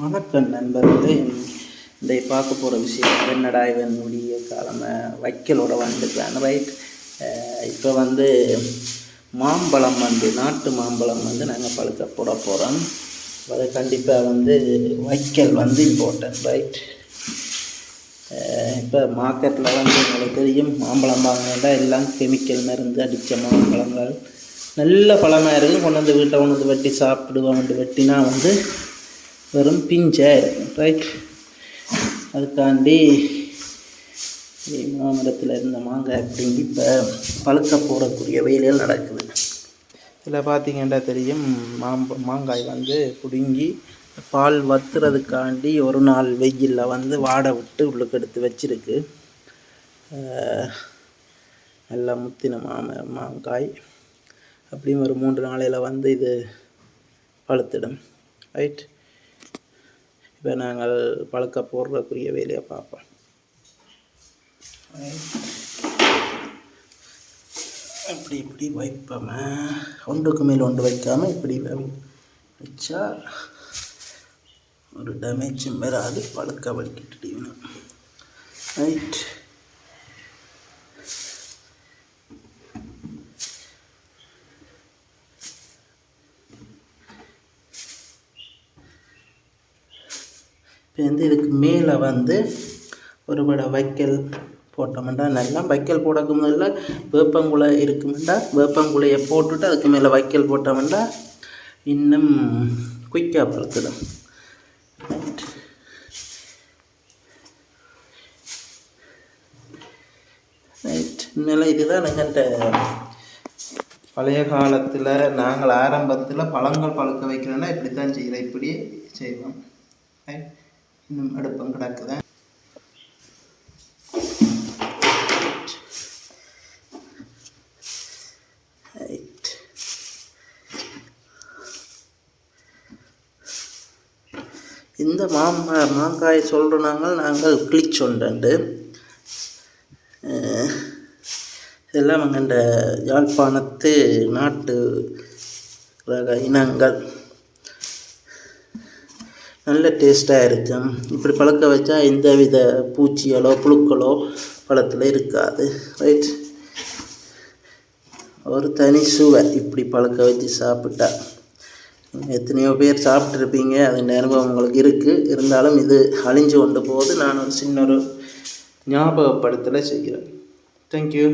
வணக்கம் நண்பர்களே. இந்த பார்க்க போகிற விஷயம் என்னடா இவனுடைய காலமை? வைக்கலோட வந்துருக்கான் ரைட் இப்போ வந்து மாம்பழம் வந்து நாட்டு மாம்பழம் வந்து நாங்கள் பழுக்க போட போகிறோம் அது கண்டிப்பாக வந்து வைக்கல் வந்து இம்பார்ட்டன்ட் ரைட் இப்போ மார்க்கெட்டில் வந்து உங்களுக்கு தெரியும் மாம்பழம் வாங்கினா எல்லாம் கெமிக்கல் மருந்து அடித்த மாம்பழங்கள். நல்ல பழமாக இருக்குது கொண்டு வந்து வீட்டை கொண்டு வந்து வெட்டி சாப்பிடுவோம் வந்து வெட்டினா வந்து வெறும் பிஞ்சை. ரைட் அதுக்காண்டி மாமரத்தில் இருந்த மாங்காய் அப்படிங்கி இப்போ பழுக்க போடக்கூடிய வேலைகள் நடக்குது. இதில் பார்த்தீங்கன்னா தெரியும் மாம்ப மாங்காய் வந்து பிடுங்கி பால் வத்துறதுக்காண்டி ஒரு நாள் வெயிலில் வந்து வாட விட்டு உள்ளுக்கு எடுத்து வச்சிருக்கு. நல்லா முத்தின மாம மாங்காய். அப்படியும் ஒரு மூன்று நாளையில் வந்து இது பழுத்திடும். ரைட் இப்போ நாங்கள் பழுக்க போடுறக்குரிய வேலையை பார்ப்போம். இப்படி இப்படி வைப்போமே. ஒன்றுக்கு மேல் ஒன்று வைக்காமல் இப்படி வச்சா ஒரு டேமேஜும் வராது. பழுக்க வலிக்கிட்டு ரைட் இப்போ வந்து இதுக்கு மேலே வந்து ஒரு பட வைக்கல் போட்டோம்னா நல்லா வைக்கல் போடக்கு முதல்ல வேப்பங்குலை இருக்குமெண்டா வேப்பங்குலையை போட்டுட்டு அதுக்கு மேலே வைக்கல் போட்டோம்னா இன்னும் குயிக்காக பழுத்துடும் ரைட் உண்மையில இதுதான் எங்கள்கிட்ட பழைய காலத்தில் நாங்கள் ஆரம்பத்தில் பழங்கள் பழுக்க வைக்கிறோன்னா இப்படி தான் செய்கிறோம் இப்படியே செய்வோம். ரைட் இன்னும் அடுப்பம் கிடக்குது. இந்த மாமா மாங்காய் சொல்கிற நாங்கள் நாங்கள் கிளிச்சொண்டு இதெல்லாம் எங்கள்ட யாழ்ப்பாணத்து நாட்டு ரக இனங்கள். நல்ல டேஸ்ட்டாக இருக்கும். இப்படி பழக்க வச்சா எந்த வித பூச்சிகளோ புழுக்களோ பழத்தில் இருக்காது. ரைட் ஒரு தனி சுவை இப்படி பழக்க வச்சு சாப்பிட்டா. எத்தனையோ பேர் சாப்பிட்ருப்பீங்க அது அனுபவம் உங்களுக்கு இருக்குது இருந்தாலும் இது அழிஞ்சு கொண்டு போகுது. நான் ஒரு சின்ன ஒரு ஞாபகப்படுத்தலை செய்கிறேன். தேங்க்யூ